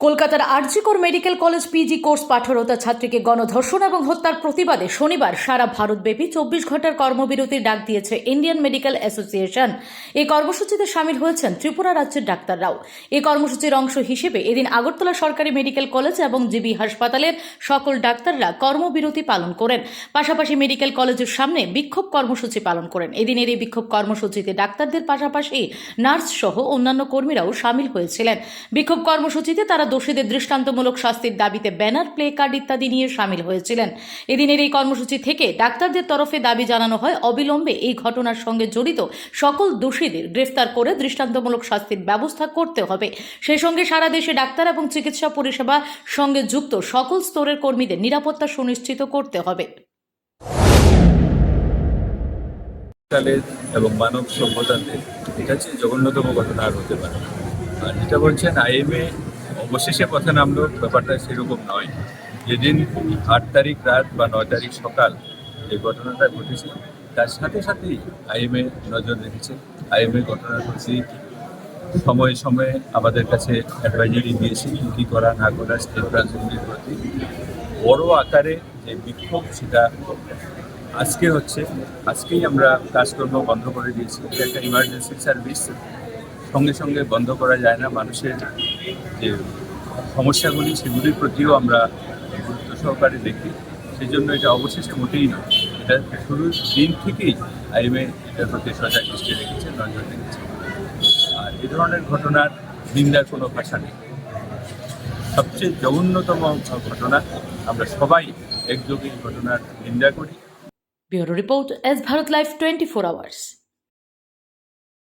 কলকাতার RG Kar medical college PG course পাঠরত ছাত্রীকে গণধর্ষণ এবং হত্যার প্রতিবাদে শনিবার সারা ভারতব্যাপী চব্বিশ ঘণ্টার কর্মবিরতির ডাক দিয়েছে ইন্ডিয়ান মেডিকেল অ্যাসোসিয়েশন। এই কর্মসূচিতে সামিল হয়েছেন ত্রিপুরা রাজ্যের ডাক্তাররাও। এই কর্মসূচির অংশ হিসেবে এদিন আগরতলা সরকারি মেডিকেল কলেজ এবং জিবি হাসপাতালের সকল ডাক্তাররা কর্মবিরতি পালন করেন। পাশাপাশি মেডিকেল কলেজের সামনে বিক্ষোভ কর্মসূচি পালন করেন। এদিনের এই বিক্ষোভ কর্মসূচিতে ডাক্তারদের পাশাপাশি নার্স সহ অন্যান্য কর্মীরাও সামিল হয়েছিলেন। বিক্ষোভ কর্মসূচিতে তারা দোষীদের দৃষ্টান্তমূলক শাস্তির দাবিতে ব্যানার, প্লে কার্ড ইত্যাদি নিয়ে সামিল হয়েছিলেন। এদিনের এই কর্মসূচি থেকে ডাক্তারদের তরফে দাবি জানানো হয়, অবিলম্বে এই ঘটনার সঙ্গে জড়িত সকল দোষীদের গ্রেফতার করে দৃষ্টান্তমূলক শাস্তির ব্যবস্থা করতে হবে। সেই সঙ্গে সারা দেশে ডাক্তার এবং চিকিৎসা পরিষেবা সঙ্গে যুক্ত সকল স্তরের কর্মীদের নিরাপত্তা সুনিশ্চিত করতে হবে। এবং মানব সভ্যতাতে এটা হচ্ছে জঘন্যতম ঘটনা আর হতে পারে। আর বলছেন আইএমএ অবশেষে পথে নামলো, ব্যাপারটা সেরকম নয়। যেদিন আট তারিখ রাত বা নয় তারিখ সকাল এই ঘটনাটা ঘটেছে, তার সাথে সাথেই আইএমএ নজর রেখেছে। আইএমএ ঘটনার প্রতি সময়ে সময়ে আমাদের কাছে অ্যাডভাইজারি দিয়েছে কী করা না করা স্টেট ব্রাঞ্চগুলির প্রতি। বড় আকারে যে বিক্ষোভ সেটা আজকে হচ্ছে, আজকেই আমরা কাজকর্ম বন্ধ করে দিয়েছি। একটা ইমার্জেন্সি সার্ভিস সঙ্গে সঙ্গে বন্ধ করা যায় না মানুষের। যে সমস্যাগুলি, সেগুলির প্রতিও আমরা গুরুত্ব সহকারে দেখি। সেই জন্য এটা অবশেষে মোটেই নয়। এটা শুরুর দিন থেকেই আইএমএ এটার প্রতি সজাগ দৃষ্টি রেখেছে, নজর রেখেছে। আর এ ধরনের ঘটনার নিন্দার কোনো ভাষা নেই। সবচেয়ে জঘন্যতম ঘটনা, আমরা সবাই একযোগে ঘটনার নিন্দা করি। Bureau report S Bharat life twenty four hours.